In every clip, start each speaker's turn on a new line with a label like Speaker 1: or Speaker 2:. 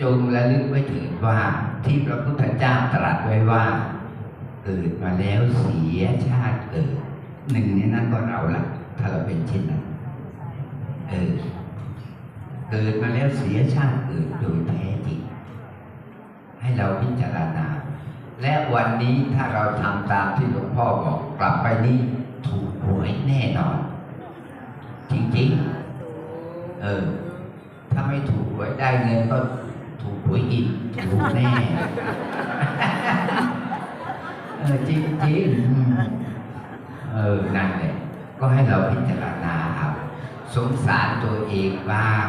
Speaker 1: จงระลึกไว้เถิดว่าที่พระพุทธเจ้าตรัสไว้ว่า เกิดมาแล้วเสียชาติเกิด หนึ่งในนั้นก็เราละถ้าเราเป็นเช่นนั้นเออเกิดมาแล้วเสียชาติเกิดโดยแท้จริงให้เราพิจารณา และวันนี้ถ้าเราทำตามที่หลวงพ่อบอกกลับไปนี่ถูกหวยแน่นอน จริงๆ เออ ถ้าไม่ถูกหวยได้เงินก็ ถูกหวยอีกถูกแน่เออจริงจริงๆอืมเออนั่นแหละก็ให้เราพิจารณาครับสงสารตัวเองบ้าง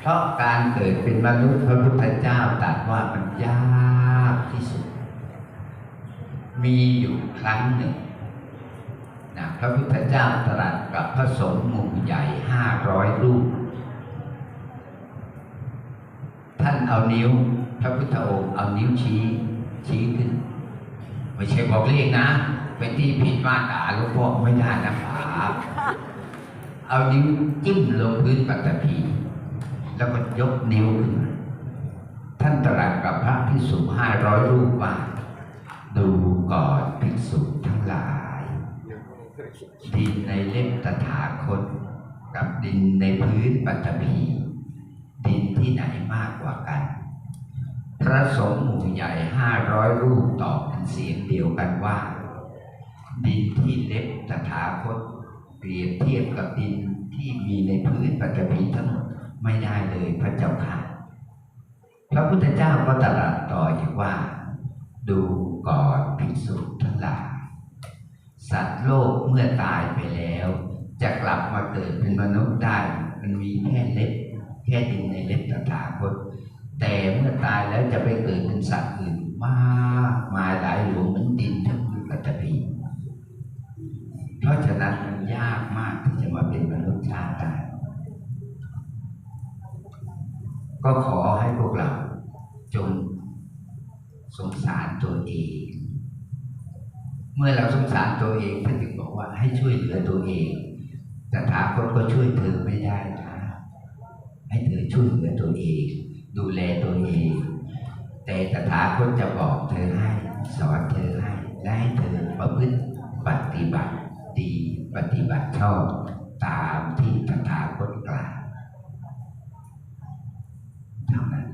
Speaker 1: เพราะการเกิดเป็นมนุษย์พระพุทธเจ้าตรัสว่ามันยากที่สุด มีอยู่ครั้งหนึ่งนะพระพุทธเจ้าตรัสกับพระสงฆ์หมู่ใหญ่ห้าร้อยรูป ท่าน เอานิ้ว พระพุทธองค์เอานิ้วชี้ ชี้ขึ้น ไม่ใช่บอกเลขนะ เป็นที่ผิดมาตราหลวงพ่อไม่ได้นะครับเอานิ้วจิ้มลงพื้นปัตตภีแล้วก็ยกนิ้วขึ้นมาท่านตรัสกับพระภิกษุห้าร้อยรูปว่าดูก่อนภิกษุทั้งหลาย ดินในเล่มตถาคต กับดินในพื้นปัตตภี ดินที่ไหนมากกว่ากัน พระสงฆ์หมู่ใหญ่ห้าร้อยรูปตอบเป็นเสียงเดียวกันว่า ดินที่เล็บตถาคตเปรียบเทียบกับดินที่มีในพื้นปัตตภีทั้งหมดไม่ได้เลยพระเจ้าค่ะ พระพุทธเจ้าก็ตรัสต่ออีกว่า ดูก่อนภิกษุทั้งหลายสัตว์โลกเมื่อตายไปแล้ว จะกลับมาเกิดเป็นมนุษย์ได้มันมีแค่ แค่ดินในเล็บตถาคตแต่เมื่อตายแล้วจะไปเกิดเป็นสัตว์อื่นมากมายหลายหลวงเหมือนดินทั้งพื้นปัตตภีเพราะฉะนั้นมันยากมากที่จะมาเป็นมนุษย์ชาติได้ก็ขอให้พวกเราจงสงสารตัวเอง เมื่อเราสงสารตัวเองท่านถึงบอกว่าให้ช่วยเหลือตัวเองแต่ถาคตก็ช่วยเธอไม่ได้ วยเหลือตัวเอง ดูแลตัวเอง แต่ตถาคตจะบอกเธอให้ สอนเธอให้และให้เธอประพฤติปฏิบัติดีปฏิบัติชอบตามที่ตถาคตกล่าวเท่านั้น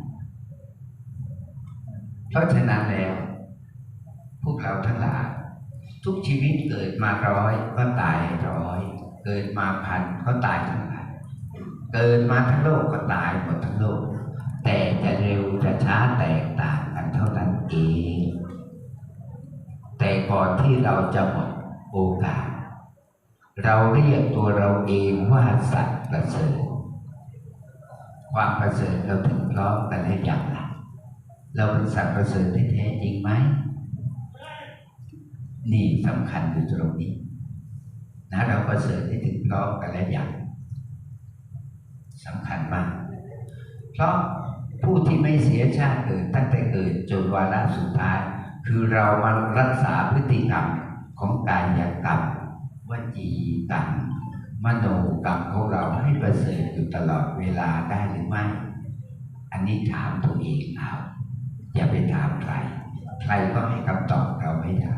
Speaker 1: เพราะฉะนั้นแล้ว พวกเราทั้งหลายทุกชีวิตเกิดมาร้อยก็ตายร้อย เกิดมาพันก็ตายทั้งพัน เกิดมาทั้งโลกก็ตายหมดทั้งโลก แต่จะเร็วจะช้าแตกต่างกันเท่านั้นเองแต่ก่อนที่เราจะหมดโอกาส เราเรียกตัวเราเองว่าสัตว์ประเสริฐความประเสริฐเราถึงร้อมกันให้อย่างไรเราเป็นสัตว์ประเสริฐที่แท้จริงไหมนี่สำคัญอยู่ตรงนี้นะเราประเสริฐให้ถึงร้อมกันและอย่าง สำคัญมาก เพราะผู้ที่ไม่เสียชาติเกิดตั้งแต่เกิดจนวาระสุดท้าย คือเรามารักษาพฤติกรรมของกายกรรมวจีกรรมมโนกรรมของเราให้ประเสริฐอยู่ตลอดเวลาได้หรือไม่ อันนี้ถามตัวเองเอาอย่าไปถามใคร ใครก็ให้คำตอบเราไม่ได้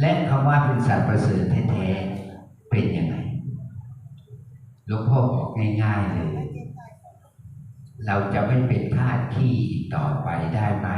Speaker 1: และคำว่าเป็นสัตว์ประเสริฐแท้ๆเป็นยังไง ลวงพ่อบอกง่ายๆเลยเราจะไม่เป็นทาสขี้ต่อไปได้ไหม